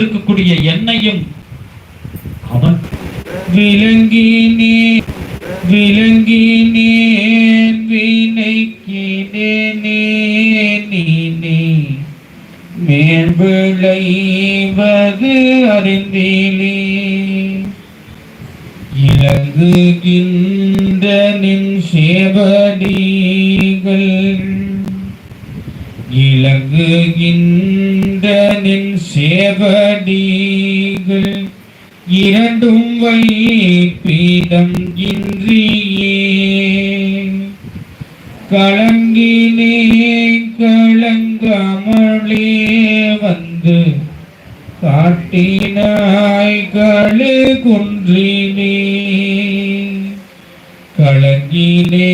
இருக்கக்கூடிய என்னையும் அவன் விளங்கினே விளங்கினேன் வினைக்கினே நீனே மேல் விளைவது அறிந்திலே இலங்குகின்ற நின் சேவடிகள். இலங்குகின்ற சேவடிகள் இரண்டும் வைப்பீதம் இன்றியே. கலங்கினே கலங்கமளே வந்து காட்டினாய்களு குன்றினே. கலங்கினே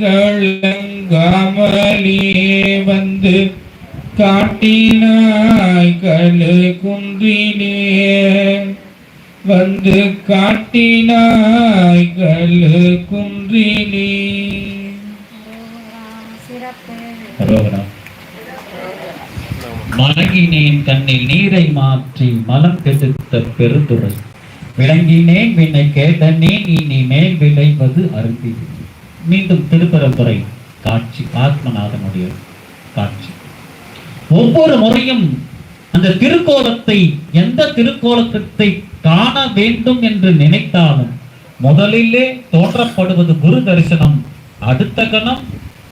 கலங்காமலே வந்து காட்டினாய் கலு குன்றிலே வந்து காட்டினாய் கலு குன்றிலே மலங்கினேன் கண்ணில் நீரை மாற்றி மலம் கெடுத்த பெருந்துரை விளங்கினேன் வினை கேட்டனேன் இனி மேல் விளைவது அருந்தி மீண்டும் திருப்பரத்துறை காட்சி ஆத்மநாதனுடைய காட்சி. ஒவ்வொரு முறையும் அந்த திருக்கோலத்தை எந்த திருக்கோலத்தை காண வேண்டும் என்று நினைத்தாலும் முதலிலே தோற்றப்படுவது குரு தரிசனம் அடுத்த கணம்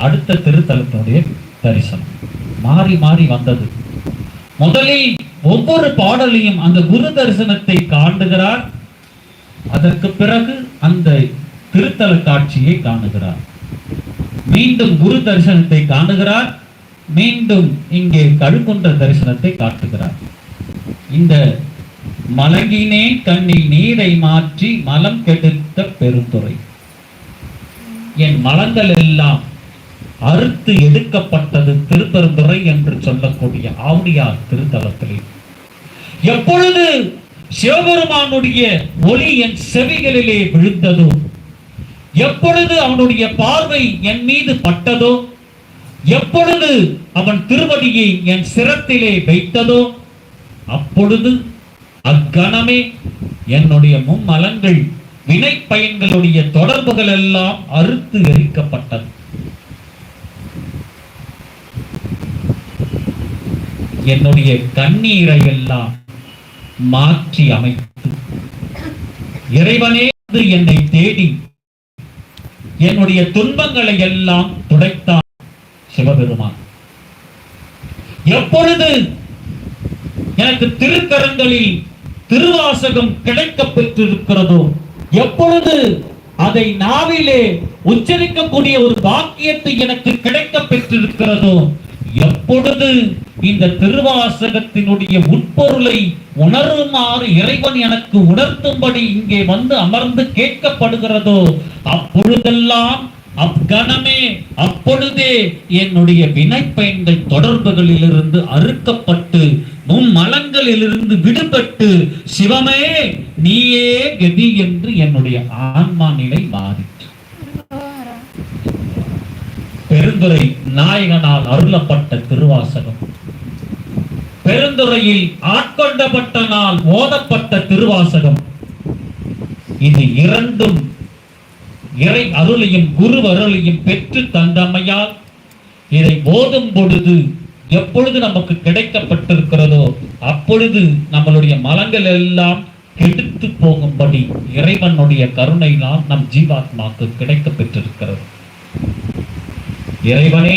அடுத்த திருத்தலத்தினுடைய தரிசனம். மாறி மாறி வந்தது. முதலில் ஒவ்வொரு பாடலையும் அந்த குரு தரிசனத்தை காண்டுகிறார். அதற்கு பிறகு அந்த திருத்தல காட்சியை காணுகிறார். மீண்டும் குரு தரிசனத்தை காணுகிறார். மீண்டும் இங்கே கழுக்குன்ற தரிசனத்தை காட்டுகிறார். இந்த மலங்கினேன் கண்ணில் நீரை மாற்றி மலம் கெடுத்த பெருந்துறை. என் மலங்கள் எல்லாம் அறுத்து எடுக்கப்பட்டது திருப்பெருந்துறை என்று சொல்லக்கூடிய ஆவுடையார் திருத்தலத்திலே. எப்பொழுது சிவபெருமானுடைய ஒளி என் செவிகளிலே விழுந்ததோ எப்பொழுது அவனுடைய பார்வை என் மீது பட்டதோ எப்பொழுது அவன் திருவடியை என் சிரத்திலே வைத்ததோ அப்பொழுது அக்கணமே என்னுடைய மும்மலங்கள் வினை பயன்களுடைய தொடர்புகள் எல்லாம் அறுத்து எரிக்கப்பட்டது. என்னுடைய கண்ணீரை எல்லாம் மாற்றி அமைத்து இறைவனே வந்து என்னை தேடி என்னுடைய துன்பங்களை எல்லாம் துடைத்தான் சிவபெருமான். எப்பொழுது எனக்கு திருக்கரங்களில் திருவாசகம் கிடைக்க பெற்றிருக்கிறதோ எப்பொழுது அதை நாவிலே உச்சரிக்கக்கூடிய ஒரு பாக்கியத்தை எனக்கு கிடைக்க பெற்றிருக்கிறதோ எப்பொழுது இந்த திருவாசகத்தினுடைய உட்பொருளை உணருமாறு இறைவன் எனக்கு உணர்த்தும்படி இங்கே வந்து அமர்ந்து கேட்கப்படுகிறதோ அப்பொழுதெல்லாம் அக்கணமே அப்பொழுதே என்னுடைய வினைப்பயன்கள் தொடர்புகளிலிருந்து அறுக்கப்பட்டு மும்மலங்களிலிருந்து விடுபட்டு சிவமே நீயே கதி என்று என்னுடைய ஆன்மா நிலை மாறி பெருந்துரை நாயகனால் அருளப்பட்ட திருவாசகம். பெருந்துறையில் ஆட்கொண்டப்பட்ட நாள் ஓதப்பட்ட திருவாசகம். இது இரண்டும் இறை அருளையும் குரு அருளையும் பெற்று தந்தமையால் இதை போதும் பொழுது எப்பொழுது நமக்கு கிடைக்கப்பட்டிருக்கிறதோ அப்பொழுது நம்மளுடைய மலங்கள் எல்லாம் கெடுத்து போகும்படி இறைவனுடைய கருணையினால் நம் ஜீவாத்மாக்கு கிடைக்கப் பெற்றிருக்கிறது இறைவனே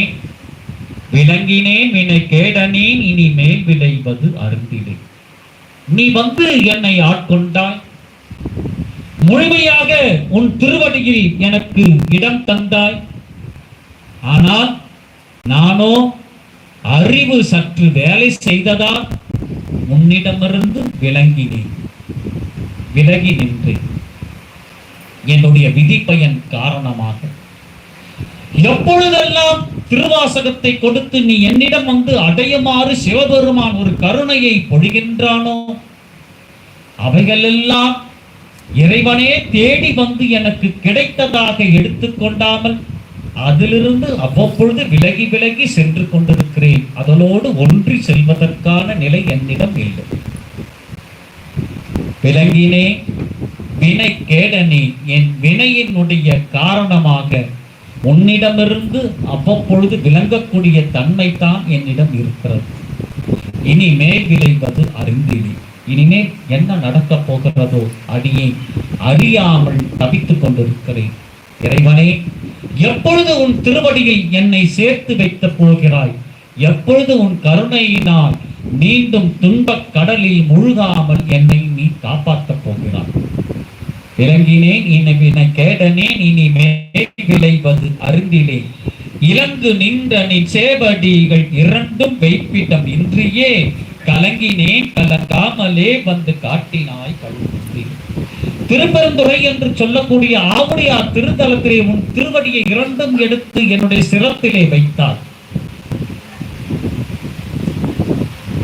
விளங்கினேன் வினை கேடனேன் இனிமேல் விளைவது அருந்திலே நீ வந்து என்னை ஆட்கொண்டாய். முழுமையாக உன் திருவடியில் எனக்கு இடம் தந்தாய். ஆனால் நானோ அறிவு சற்று வேலை செய்ததால் உன்னிடமிருந்து விளங்கினேன் விலகி நின்றேன். என்னுடைய விதி பயன் காரணமாக. எப்பொழுதெல்லாம் திருவாசகத்தை கொடுத்து நீ என்னிடம் வந்து அடையுமாறு சிவபெருமான் ஒரு கருணையை பொழிகின்றானோ அவைகளெல்லாம் இறைவனே தேடி வந்து எனக்கு கிடைத்ததாக எடுத்துக்கொண்டாமல் அதிலிருந்து அவ்வப்பொழுது விலகி விலகி சென்று கொண்டிருக்கிறேன். அதனோடு ஒன்றி செல்வதற்கான நிலை என்னிடம் இல்லை. விலங்கினே வினை கேடனே என் வினையினுடைய காரணமாக உன்னிடமிருந்து அவ்வப்பொழுது விளங்கக்கூடிய தன்மை தான் என்னிடம் இருக்கிறது. இனி மேல் விளைவது அறிந்தினி இனிமே என்ன நடக்கப் போகிறதோ அடியே அறியாமல் தவித்துக் கொண்டிருக்கிறேன். இறைவனே எப்பொழுது உன் திருவடியில் என்னை சேர்த்து வைத்து போகிறாய்? எப்பொழுது உன் கருணையினால் மீண்டும் துன்பக் கடலில் முழுகாமல் என்னை நீ காப்பாற்றப் போகிறாய்? இறங்கினேன் இனி வினை கேடனேன் இனி விளைவது அருந்திலே. இலங்கு நின்ற நீ சேவடிகள் இரண்டும் வைப்பிடம் இன்றியே கலங்கினேன் கலங்காமலே வந்து காட்டினாய் கழுவுந்தி திருப்பெருந்துறை என்று சொல்லக்கூடிய ஆவுடையார் திருத்தலத்திலே உன் திருவடியை இரண்டும் எடுத்து என்னுடைய சிரத்திலே வைத்தார்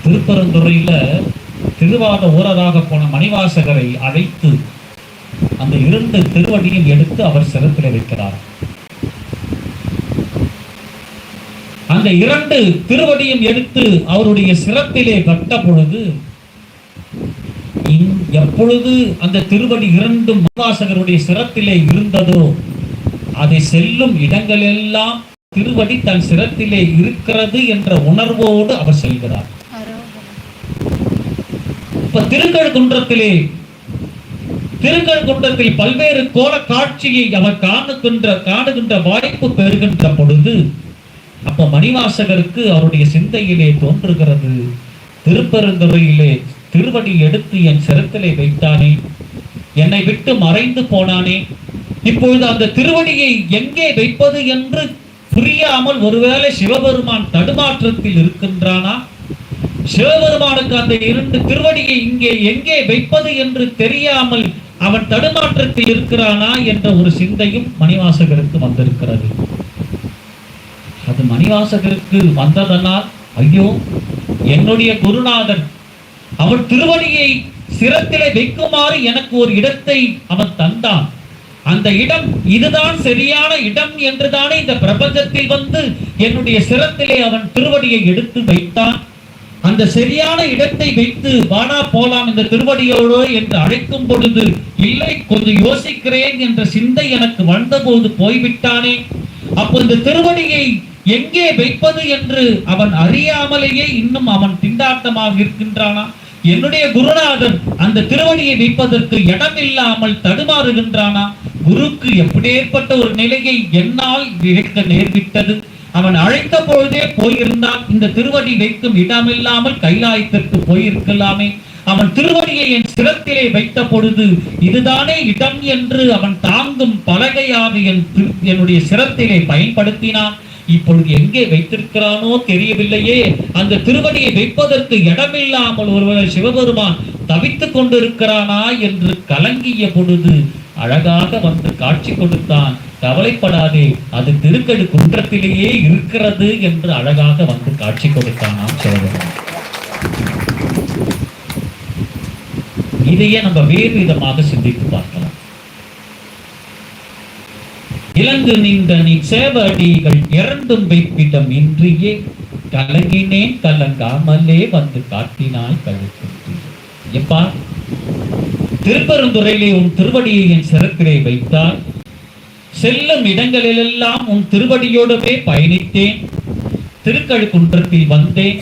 திருப்பெருந்துறையில திருவாத ஊரராக போன மணிவாசகரை அழைத்து அந்த இரண்டு திருவடியும் எடுத்து அவர் சிரத்திலே வைக்கிறார். அந்த இரண்டு திருவடியும் எடுத்து அவருடைய சிரத்திலே கட்ட பொழுது எப்பொழுது அந்த திருவடி இரண்டும் மகாசகருடைய சிரத்திலே இருந்ததோ அதை செல்லும் இடங்களெல்லாம் திருவடி தன் சிரத்திலே இருக்கிறது என்ற உணர்வோடு அவர் செல்கிறார். இப்ப திருக்கழுக்குன்றத்திலே திருக்கழுக்குன்றத்தில் பல்வேறு கோல காட்சியை அவர் காணுகின்ற காணுகின்ற வாய்ப்பு பெறுகின்ற பொழுது அப்ப மணிவாசகருக்கு அவருடைய சிந்தையிலே தோன்றுகிறது. திருப்பெருந்துறையிலே திருவடி எடுத்து என் சிரத்திலே வைத்தானே என்னை விட்டு மறைந்து போனானே. இப்பொழுது அந்த திருவடியை எங்கே வைப்பது என்று புரியாமல் ஒருவேளை சிவபெருமான் தடுமாற்றத்தில் இருக்கின்றானா? சிவபெருமானுக்கு அந்த இரண்டு திருவடியை இங்கே எங்கே வைப்பது என்று தெரியாமல் அவன் தடுமாற்றத்தில் இருக்கிறானா என்ற ஒரு சிந்தையும் மணிவாசகருக்கு வந்திருக்கிறது. அது மணிவாசகருக்கு வந்ததனால் ஐயோ என்னுடைய குருநாதன் அவன் திருவடியை சிரத்திலே வைக்குமாறு எனக்கு ஒரு இடத்தை அவன் தந்தான். அந்த இடம் இதுதான் சரியான இடம் என்றுதானே இந்த பிரபஞ்சத்தில் வந்து என்னுடைய சிரத்திலே அவன் திருவடியை எடுத்து வைத்தான். அந்த சரியான இடத்தை வைத்து வாடா போலாம் இந்த திருவடியோடு என்று அழைக்கும் பொழுது இல்லை கொஞ்சம் யோசிக்கிறேன் என்ற சிந்தை எனக்கு வந்தபோது போய்விட்டானே. அப்போ இந்த திருவடியை எங்கே வைப்பது என்று அவன் அறியாமலேயே இன்னும் அவன் திண்டாட்டமாக இருக்கின்றானா? என்னுடைய குருநாதன் அந்த திருவடியை வைப்பதற்கு இடமில்லாமல் தடுமாறுகின்றானா? குருக்கு எப்படியேற்பட்ட ஒரு நிலையை என்னால் இருக்க நேர்விட்டது. அவன் அழைத்த பொழுதே போயிருந்தான். இந்த திருவடி வைக்கும் இடமில்லாமல் கைலாயத்திற்கு போயிருக்கலாமே. அவன் திருவடியை என் சிரத்திலே வைத்த பொழுது இதுதானே இடம் என்று அவன் தாங்கும் பலகையாக என் என்னுடைய சிரத்திலே பயன்படுத்தினான். இப்பொழுது எங்கே வைத்திருக்கிறானோ தெரியவில்லையே. அந்த திருவடியை வைப்பதற்கு இடமில்லாமல் ஒருவர் சிவபெருமான் தவித்துக் கொண்டிருக்கிறானா என்று கலங்கிய பொழுது அழகாக வந்து காட்சி கொடுத்தான். கவலைப்படாதே அது திருக்கடு குன்றத்திலேயே இருக்கிறது என்று அழகாக வந்து காட்சி கொடுத்தானாம் சிவபெருமான். இதையே நம்ம வேறு விதமாக சிந்தித்து பார்க்கலாம். இழந்து நின்ற நீ சேவடிகள் இரண்டும் வைப்பிடம் இன்றியே. கலங்கினேன் கலங்காமலே வந்து காட்டினாய் கழுத்து எப்பா திருப்பெருந்துறையிலே உன் திருவடியை என் சிறப்பிலே வைத்தால் செல்லும் இடங்களிலெல்லாம் உன் திருவடியோடவே பயணித்தேன். திருக்கழுக்குன்றத்தில் வந்தேன்.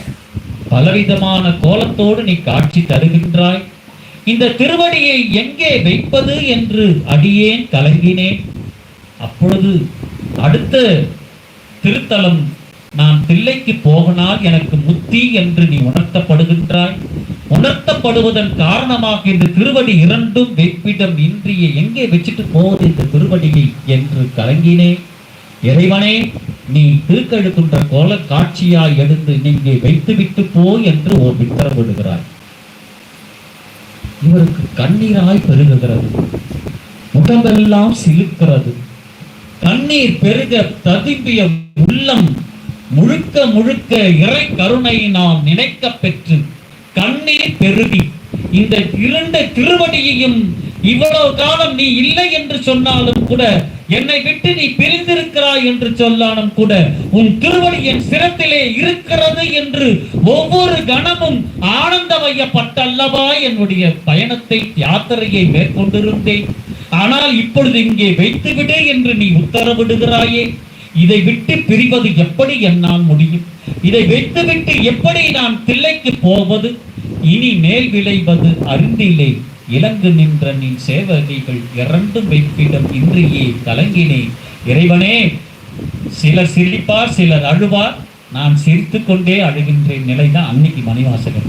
பலவிதமான கோலத்தோடு நீ காட்சி தருகின்றாய். இந்த திருவடியை எங்கே வைப்பது என்று அடியேன் கலங்கினேன். அப்பொழுது அடுத்த திருத்தலம் நான் தில்லைக்கு போகனால் எனக்கு முத்தி என்று நீ உணர்த்தப்படுகின்றாய். உணர்த்தப்படுவதன் காரணமாக இந்த திருவடி இரண்டும் வெப்பிடம் இன்றிய எங்கே வச்சுட்டு போவது இந்த திருவடியை? என்று கலங்கினேன் இறைவனே நீ திருக்கழுக்கின்ற கோல காட்சியாய் எடுத்து நீங்கே வைத்துவிட்டு போ என்று ஓர் உத்தரவிடுகிறாய் இவருக்கு கண்ணீராய் பெருகுகிறது. முகமெல்லாம் சிலுக்கிறது. கண்ணீர் பெருக ததும்பிய உள்ளம் முழுக்க முழுக்க இறை கருணையினால் நினைக்க பெற்று கண்ணீர் பெருகி இந்த இருண்ட திருவடியையும் இவ்வளவு காலம் நீ இல்லை என்று சொன்னாலும் கூட என்னை விட்டு நீ பிரிந்திருக்கிறாய் என்று சொல்லாலும் கூட உன் திருவடி என் சிரத்திலே இருக்கிறது என்று ஒவ்வொரு கணமும் ஆனந்தமயப்பட்டல்லவா என்னுடைய பயணத்தை யாத்திரையை மேற்கொண்டிருந்தேன். ஆனால் இப்பொழுது இங்கே வைத்துவிடே என்று நீ உத்தரவிடுகிறாயே. இதை விட்டு பிரிவது எப்படி என்னால் முடியும்? இதை வைத்துவிட்டு எப்படி நான் தில்லைக்கு போவது? இனி மேல் விளைவது அருந்திலே. இலங்கு நின்ற நின் சேவகிகள் இரண்டும் வைப்பிடம் இன்றியே கலங்கினேன் இறைவனே சிலர் சிரிப்பார் சிலர் அழுவார். நான் சிரித்துக்கொண்டே அழுகின்றேன். நிலைதான் அன்னைக்கு மணிவாசகர்.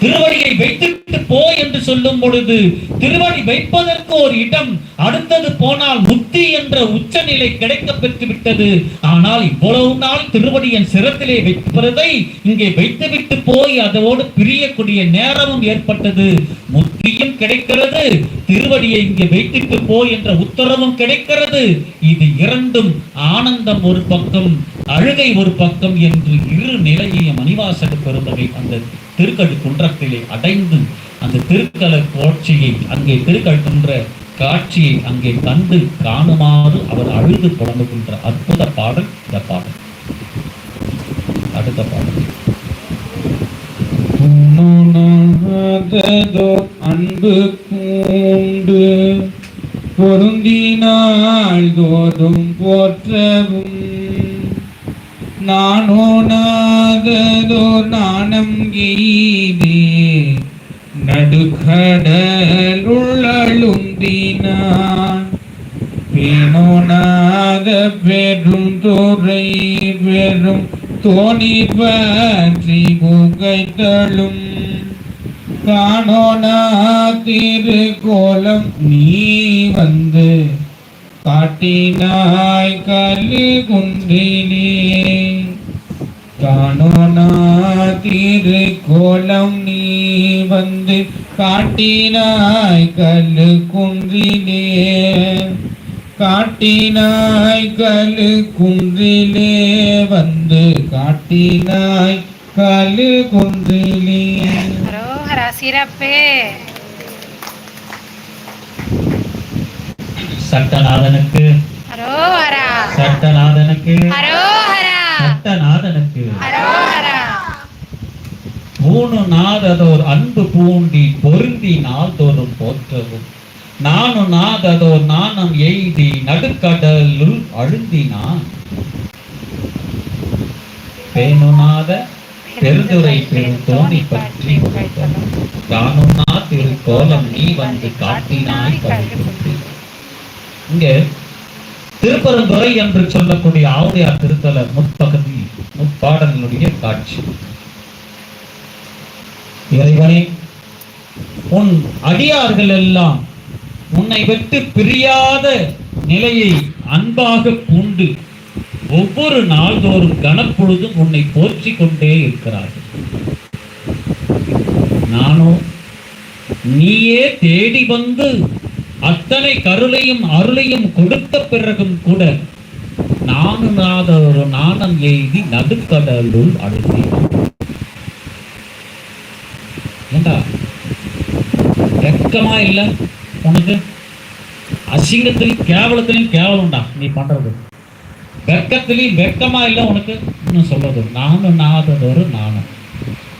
திருவடியை வைத்துவிட்டு போ என்று சொல்லும் பொழுது திருவடி வைப்பதற்கு ஒரு இடம் அடுத்தது போனால் முக்தி என்ற உச்சநிலை கிடைக்க பெற்று விட்டது ஆனால் இவ்வளவு நாள் திருவடியின் சிரத்திலே வைப்பதை இங்கே வைத்துவிட்டு போய் அதோடு பிரியக்கூடிய நேரமும் ஏற்பட்டது. முக்தியும் கிடைக்கிறது திருவடியை இங்கே வைத்துட்டு போய் என்ற உத்தரவும் கிடைக்கிறது. இது இரண்டும் ஆனந்தம் ஒரு பக்கம் அழுகை ஒரு பக்கம் என்று இரு நிலையையும் மணிவாசக பெருந்தகை அந்த திருக்கடு குன்றத்திலே அடைந்து அந்த திருக்கல காட்சியை அங்கே திருக்கழுகின்ற காட்சியை அங்கே கண்டு காணுமாறு அவர் அழுது தொடங்குகின்ற அற்புத பாடல் இந்த பாடல். அடுத்த பாடல். அன்பு கூண்டு பொருந்தினாள் தோதும் போற்றவும். நானோனாததோ நாணம் எய்தே நடுக்கடலுள்ளழுந்தினான் பேணோனாத பெரும் துறை பெரும் தோணி பற்றி புகைத்தளும் காணோனா திரு கோலம் நீ வந்து காட்டினாய் கல்லு குன்றிலே காணோனா திரு கோலம் நீ வந்து காட்டினாய் கல்லு குன்றிலே காட்டினாய் கல்லு குன்றிலே வந்து காட்டினாய் கல்லு குன்றிலே சிறப்பு. சட்டநாதனுக்கு. சட்டநாதனுக்கு. சட்டநாதனுக்கு. அரோகரா நாததோர் அன்பு பூண்டி பொருந்தி நாள்தோறும் போற்றவும். நானு நாததோர் நாணம் எய்தி நடுக்கடலுள் அழுந்தினான். பேணுநாத பெருந்துரை பெரும் தோணி பற்றி உரைத்தலும் தானுனா திரு கோலம் நீ வந்து காட்டினாய் இங்க திருப்பரந்துரை என்று சொல்லக்கூடிய ஆவுடையார் திருத்தல முற்பகுதி முப்பாடலுடைய காட்சி. இறைவனே உன் அடியார்கள் எல்லாம் உன்னை விட்டு பிரியாத நிலையை அன்பாக பூண்டு ஒவ்வொரு நாள்தோறும் கனப்பொழுதும் உன்னை போற்றி கொண்டே இருக்கிறார்கள். நானோ நீயே தேடி வந்து அத்தனை கருளையும் அருளையும் கொடுத்த பிறகும் கூட நானும் ஒரு நாணம் எய்தி நடுக்கடலுள் அழுத்தேன் ஏண்டா? வெக்கமா இல்லை? உனக்கு அசிங்கத்திலையும் கேவலத்திலையும் கேவலம்டா நீ பண்றது. வெக்கத்திலையும் வெக்கமா இல்லை உனக்கு? இன்னும் சொல்றது நானும் நாததொரு நானும்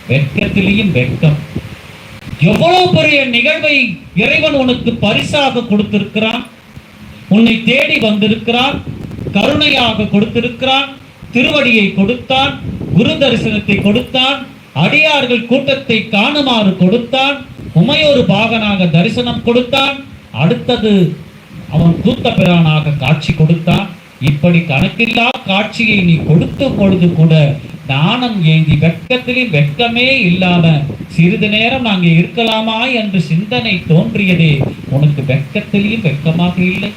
வெட்கத்திலையும் வெக்கம். எவ்வளவு பெரிய நிகழ்வை இறைவன் உனக்கு பரிசாக கொடுத்திருக்கிறான்? உன்னை தேடி வந்திருக்கிறான் கருணையாக கொடுத்திருக்கிறான் திருவடியை கொடுத்தான் குரு தரிசனத்தை கொடுத்தான் அடியார்கள் கூட்டத்தை காணுமாறு கொடுத்தான். உமையொரு பாகனாக தரிசனம் கொடுத்தான். அடுத்தது அவன் கூத்த பிரானாக காட்சி கொடுத்தான். இப்படி கணக்கில்லா காட்சியை நீ கொடுத்த பொழுது கூட நாணம் ஏந்தி வெட்கத்திலும் வெட்கமே இல்லாம சிறிது நேரம் அங்கே இருக்கலாமா என்று சிந்தனை தோன்றியதே உனக்கு வெட்கத்திலையும் வெட்கமாக இல்லை.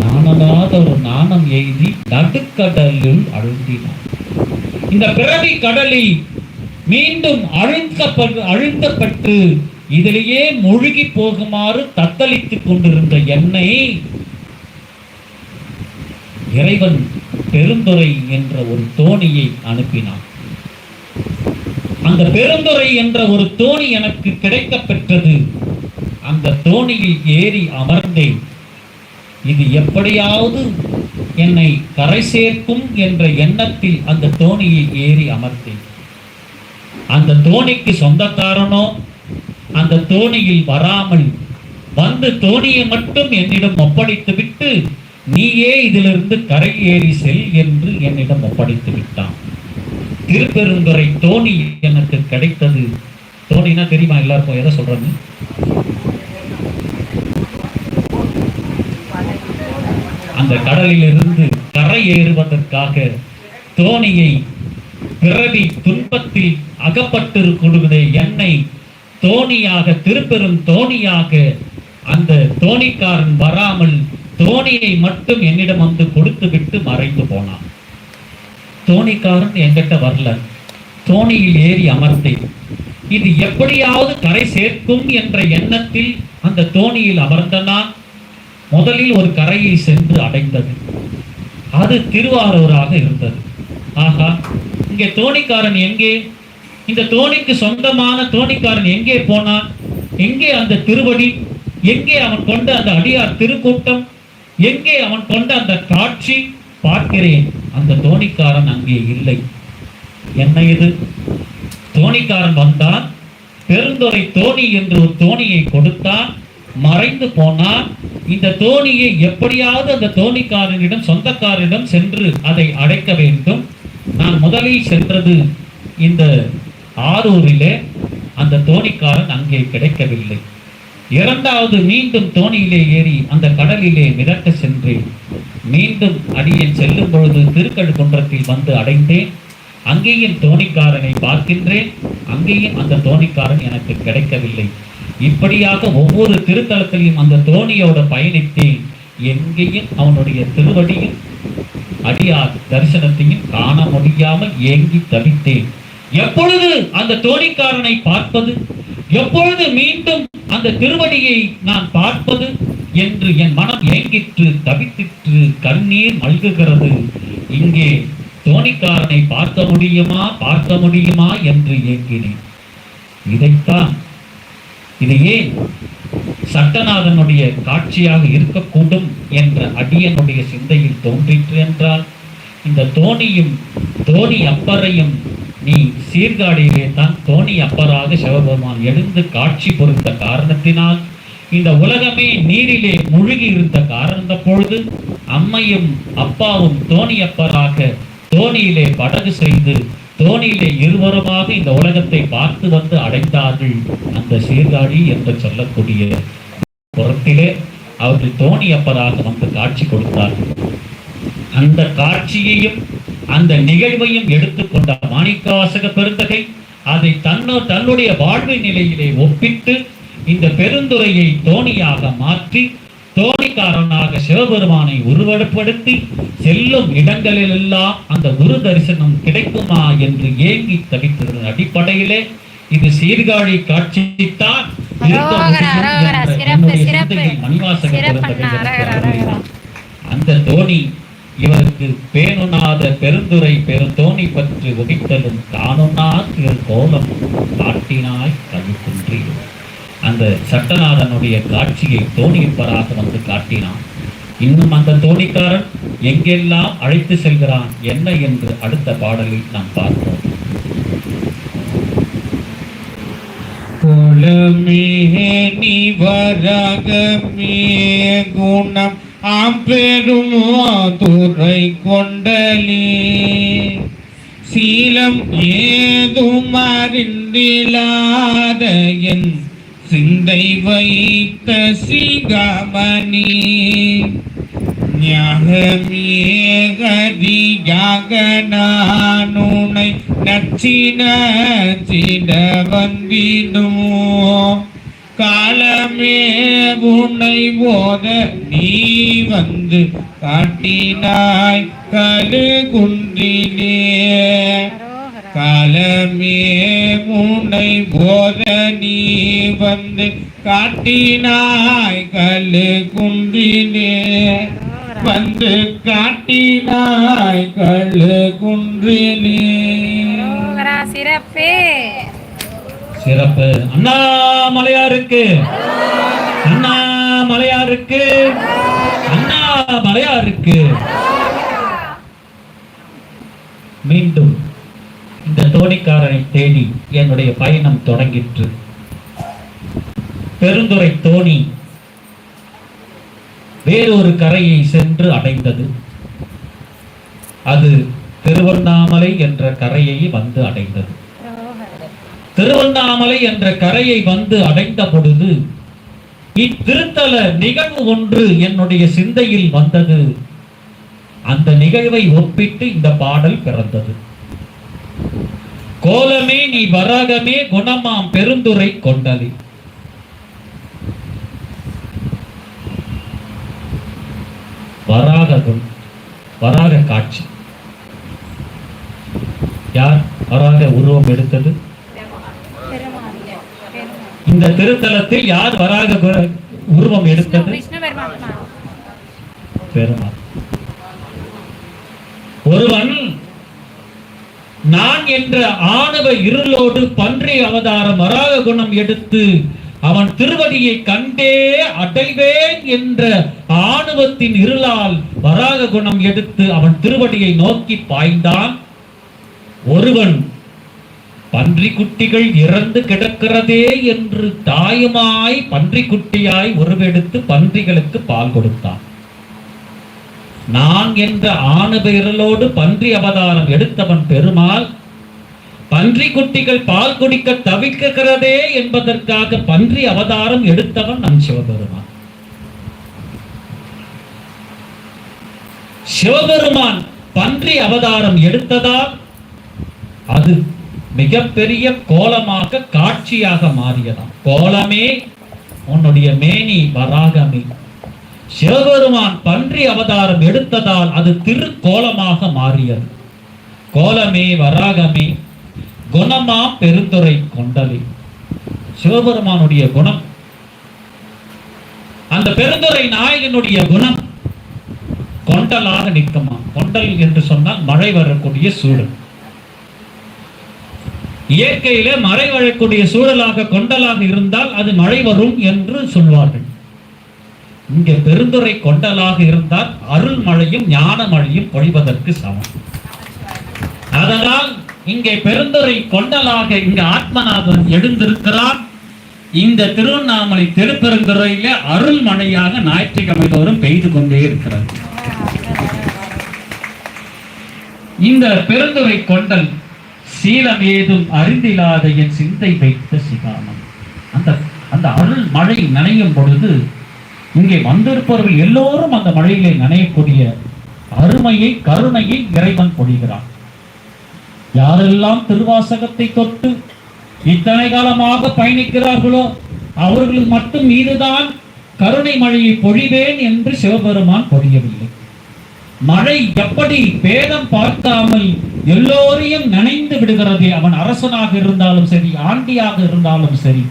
நாணலாத ஒரு நாணம் எய்தி நடுக்கடலில் அழுந்தினான். இந்த பிறவி கடலில் மீண்டும் அழுந்தப்பட்டு அழுந்தப்பட்டு இதிலேயே மூழ்கி போகுமாறு தத்தளித்துக் கொண்டிருந்த என்னை இறைவன் பெருந்துறை என்ற ஒரு தோணியை அனுப்பினான். அந்த பெருந்துறை என்ற ஒரு தோணி எனக்கு கிடைக்க பெற்றது அந்த தோணியில் ஏறி அமர்ந்தேன். இது எப்படியாவது என்னை கரை சேர்க்கும் என்ற எண்ணத்தில் அந்த தோணியில் ஏறி அமர்த்தேன் அந்த தோணிக்கு சொந்தக்காரனோ அந்த தோணியில் வராமல் வந்து தோணியை மட்டும் என்னிடம் ஒப்படைத்து விட்டு நீயே இதிலிருந்து கரை ஏறி செல் என்று என்னிடம் ஒப்படைத்து விட்டான். திருப்பெருந்துறை தோணி எனக்கு கிடைத்தது. தோணினா தெரியுமா? எல்லாருக்கும் எதை சொல்றேன்னு அந்த கடலிலிருந்து கரை ஏறுவதற்காக தோணியை பிறவி துன்பத்தில் அகப்பட்டிருக்கூடிய என்னை தோணியாக திருப்பெரும் தோணியாக அந்த தோணிக்காரன் வராமல் தோணியை மட்டும் என்னிடம் வந்து கொடுத்து விட்டு மறைந்து போனான். தோணிக்காரன் என்கிட்ட வரல. தோணியில் ஏறி அமர்ந்தேன். இது எப்படியாவது கரை சேர்க்கும் என்ற எண்ணத்தில் அந்த தோணியில் அமர்ந்த நான் முதலில் ஒரு கரையை சென்று அடைந்தது. அது திருவாரூராக இருந்தது. ஆகா இங்கே தோணிக்காரன் எங்கே? இந்த தோணிக்கு சொந்தமான தோணிக்காரன் எங்கே போனான் எங்கே அந்த திருவடி? எங்கே அவன் கொண்ட அந்த அடியார் திருக்கூட்டம்? எங்கே அவன் கொண்ட அந்த காட்சி? பார்க்கிறேன். அந்த தோணிக்காரன் அங்கே இல்லை. என்ன இது? தோணிக்காரன் வந்தான். பெருந்துறை தோணி என்று ஒரு தோணியை கொடுத்தான். மறைந்து போனால் இந்த தோணியை எப்படியாவது அந்த தோணிக்காரனிடம் சொந்தக்காரனிடம் சென்று அதை அடைக்க வேண்டும். நான் முதலில் சென்றது இந்த ஆரூரிலே. அந்த தோணிக்காரன் அங்கே கிடைக்கவில்லை. இரண்டாவது மீண்டும் தோணியிலே ஏறி அந்த கடலிலே மிதக்க சென்றேன். மீண்டும் அடியில் செல்லும் பொழுது திருக்கழுக்குன்றத்தில் வந்து அடைந்தேன். அங்கேயும் தோணிக்காரனை பார்க்கின்றேன். அங்கேயும் அந்த தோணிக்காரன் எனக்கு கிடைக்கவில்லை. இப்படியாக ஒவ்வொரு திருத்தலத்திலையும் அந்த தோணியோட பயணித்தேன். எங்கேயும் அவனுடைய திருவடியும் அடியார் தரிசனத்தையும் காண முடியாமல் ஏங்கி தவித்தேன். எப்பொழுது அந்த தோணிக்காரனை பார்ப்பது? எப்பொழுது மீண்டும் அந்த திருவடியை நான் பார்ப்பது? என்று என் மனம் ஏங்கிற்று தவித்திற்று கண்ணீர் மல்குகிறது. இங்கே தோணிக்காரனை பார்க்க முடியுமா? பார்க்க முடியுமா? என்று ஏங்கினேன். இதைத்தான் இது ஏன் சட்டநாதனுடைய காட்சியாக இருக்கக்கூடும் என்ற அடியனுடைய சிந்தையில் தோன்றிற்று என்றால் இந்த தோணியும் தோணி அப்பரையும் நீ சீர்காழியிலே தான் தோணி அப்பராக சிவபெருமான் எழுந்து காட்சி பொறுத்த காரணத்தினால் இந்த உலகமே நீரிலே முழுகி இருந்த காரணத்த பொழுது அம்மையும் அப்பாவும் தோணி அப்பராக தோணியிலே படகு செய்து தோணியிலே இருவரமாக இந்த உலகத்தை பார்த்து வந்து அடைந்தார்கள் அந்த சீர்காழி என்று சொல்லக்கூடிய புறத்திலே அவர்கள் தோணி வந்து காட்சி கொடுத்தார்கள். அந்த காட்சியையும் அந்த நிகழ்வையும் எடுத்துக்கொண்ட மாணிக்காசக பெருந்தகை அதை தன்னோ தன்னுடைய வாழ்வை நிலையிலே ஒப்பிட்டு இந்த பெருந்துரையை தோணியாக மாற்றி தோணிக்காரனாக சிவபெருமானை உருவப்படுத்தி செல்லும் இடங்களிலெல்லாம் அந்த குரு தரிசனம் கிடைக்குமா என்று ஏங்கி தவித்ததன் அடிப்படையிலே இது சீர்காழி காட்சித்தான். அந்த தோணி இவருக்கு பேணுநாத பெருந்துரை பெருந்தோணி பற்றி உகித்தலும் காணுனா திரு கோலம் காட்டினாய் கவிக்குன்றி அந்த சட்டநாதனுடைய காட்சியை தோணிப்பராக வந்து காட்டினான். இன்னும் அந்த தோணிக்காரன் எங்கெல்லாம் அழைத்து செல்கிறான் என்ன என்று அடுத்த பாடலில் நாம் பார்ப்போம். குலமே நிவரகமே குணம் ஆம்பெரும் துறை கொண்டலே. சீலம் ஏதும் அறிந்திலாத என் சிந்தை வைத்த சிகாமணி ஞாகமேகதியாக நானுனை நச்சின சிட வந்தினோ காலமே உன்னை போத நீ வந்து காட்டினாய் கலு குன்றிலே காலமே போத நீ வந்து காட்டினாய் கல்லு குன்றிலே. வந்து காட்டினாய் கல்லு அரோகரா சிறப்பே. சிறப்பு. அண்ணாமலையாருக்கு. அண்ணாமலையாருக்கு. அண்ணா மலையாருக்கு மீண்டும் தோணிக்காரனை தேடி என்னுடைய பயணம் தொடங்கிற்று. பெருந்துறை தோணி வேறொரு கரையை சென்று அடைந்தது. அது திருவண்ணாமலை என்ற கரையை வந்து அடைந்தது. திருவண்ணாமலை என்ற கரையை வந்து அடைந்த பொழுது இத்திருத்தல நிகழ்வு ஒன்று என்னுடைய சிந்தையில் வந்தது. அந்த நிகழ்வை ஒப்பிட்டு இந்த பாடல் பிறந்தது. கோலமே நீ வராகமே குணமாம் பெருந்துரை கொண்டலி வராக வராக காட்சி. யார் வராக உருவம் எடுத்தது? இந்த திருத்தலத்தில் யார் வராக உருவம் எடுத்தது? பெருமாள். ஒருவன் நான் என்ற ஆணவ இருளோடு பன்றி அவதாரம் வராக குணம் எடுத்து அவன் திருவடியை கண்டே அடைவேன் என்ற ஆணவத்தின் இருளால் வராக குணம் எடுத்து அவன் திருவடியை நோக்கி பாய்ந்தான். ஒருவன் பன்றி குட்டிகள் இறந்து கிடக்கிறதே என்று தாயுமாய் பன்றி குட்டியாய் உருவெடுத்து பன்றிகளுக்கு பால் கொடுத்தான். நான் என்ற ஆணுபெயரலோடு பன்றி அவதாரம் எடுத்தவன் பெருமாள் பன்றி குட்டிகள் பால் குடிக்க தவிக்கிறதே என்பதற்காக பன்றி அவதாரம் எடுத்தவன் நம் சிவபெருமான். சிவபெருமான் பன்றி அவதாரம் எடுத்ததால் அது மிகப்பெரிய கோலமாக காட்சியாக மாறியதாம். கோலமே உன்னுடைய மேனி வராகமே. சிவபெருமான் பன்றி அவதாரம் எடுத்ததால் அது திருக்கோலமாக மாறியது. கோலமே வராகமே குணமா பெருந்துரை கொண்டலே. சிவபெருமானுடைய குணம். அந்த பெருந்துரை நாயகனுடைய குணம். கொண்டலாக நிற்குமா கொண்டல் என்று சொன்னால் மழை வரக்கூடிய சூழல். இயற்கையிலே மழை வரக்கூடிய சூழலாக கொண்டலாக இருந்தால் அது மழை வரும் என்று சொல்வார்கள். இங்கே பெருந்துரை கொண்டலாக இருந்தால் அருள் மழையும் ஞான மழையும் பொழிவதற்கு சமம். அதனால் இங்கே பெருந்துரை கொண்டலாக இங்க ஆத்மநாதன் எழுந்திருக்கிறார் இந்த திருவண்ணாமலை திருப்பெருந்துறையில அருள் மழையாக ஞாயிற்றுக்கிழமை தோறும் பெய்து கொண்டே இருக்கிறது. இந்த பெருந்துரை கொண்டல் சீலம் ஏதும் அறிந்திலாத என் சிந்தை வைத்த சிகாமம். அந்த அந்த அருள் மழை நனையும் பொழுது இங்கே வந்திருப்பவர்கள் எல்லோரும் அந்த மழையிலே நனையக்கூடிய அருமையை கருணையை இறைவன் பொழிகிறான். யாரெல்லாம் திருவாசகத்தை தொட்டு இத்தனை காலமாக பயணிக்கிறார்களோ அவர்கள் மட்டும் மீதுதான் கருணை மழையை பொழிவேன் என்று சிவபெருமான் பொழியவில்லை. மழை எப்படி பேதம் பார்க்காமல் எல்லோரையும் நனைந்து விடுகிறதே அவன் அரசனாக இருந்தாலும் சரி ஆண்டியாக இருந்தாலும் சரி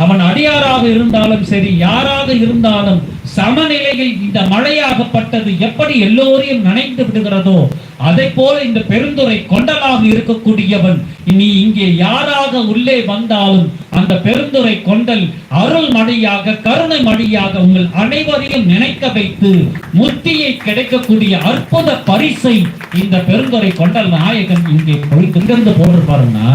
அவன் அடியாராக இருந்தாலும் சரி யாராக இருந்தாலும் சமநிலையில் இந்த மழையாகப்பட்டது எப்படி எல்லோரையும் நனைந்து விடுகிறதோ அதை போல இந்த பெருந்துரை கொண்டலாக இருக்கக்கூடியவன் நீ இங்கே யாராக உள்ளே வந்தாலும் அந்த பெருந்துரை கொண்டல் அருள் மழையாக கருணை மழையாக உங்கள் அனைவரையும் நினைக்க வைத்து முத்தியை கிடைக்கக்கூடிய அற்புத பரிசை இந்த பெருந்துரை கொண்டல் நாயகன் இங்கே போய் இங்கிருந்து போட்டிருப்பாருன்னா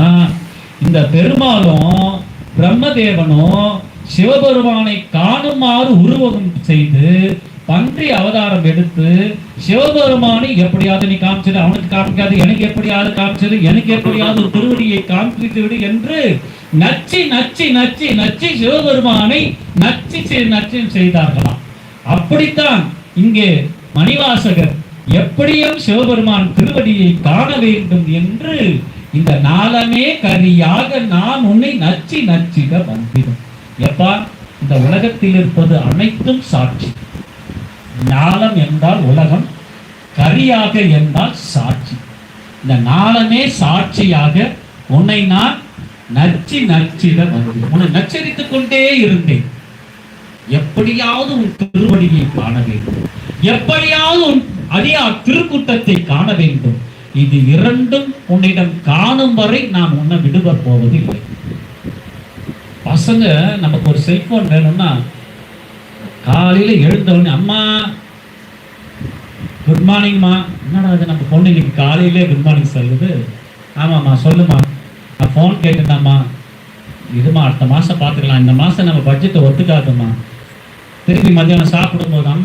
இந்த பெருமாளும் பிரம்மதேவனும் சிவபெருமானை காணுமாறு உருவகம் செய்து பன்றி அவதாரம் எடுத்து சிவபெருமானை எப்படியாவது நீ காமிச்சது அவனுக்கு காமிக்காது எனக்கு எப்படியாவது காமிச்சது எனக்கு எப்படியாவது ஒரு திருவடியை காமித்து விடு என்று நச்சு நச்சு நச்சு நச்சு சிவபெருமானை நச்சு செய்- செய்தார்களாம். அப்படித்தான் இங்கே மணிவாசகர் எப்படியும் சிவபெருமான் திருவடியை காண வேண்டும் என்று இந்த நாளமே கரியாக நான் உன்னை நச்சி நச்சிட வந்திடும். எப்பா இந்த உலகத்தில் இருப்பது அனைத்தும் சாட்சி. ஞானம் என்றால் உலகம் கரியாக என்றால் சாட்சி. இந்த நாளமே சாட்சியாக உன்னை நான் நச்சி நச்சிட வந்தேன் உன்னை நச்சரித்துக் கொண்டே இருந்தேன். எப்படியாவது உன் திருவடியை காண வேண்டும். எப்படியாவது உன் அடியார் திருக்கூட்டத்தை காண வேண்டும். இது இரண்டும் உன்னிடம் காணும் வரை நான் உன்னை விடுபட போவதில்லை. பசங்க நமக்கு ஒரு செல்போன் வேணும்னா காலையில் எழுந்தவொடனே அம்மா குட் மார்னிங்மா என்னடா அது நம்ம பொண்ணு இன்னைக்கு காலையிலே குட் மார்னிங் சொல்லுது. ஆமாம்மா சொல்லுமா நான் ஃபோன் கேட்டுதாம்மா இதுமா அடுத்த மாதம் பார்த்துக்கலாம். இந்த மாதம் நம்ம பட்ஜெட்டை ஒத்துக்காதும்மா. திருப்பி மத்தியானம் சாப்பிடும்போது அம்மா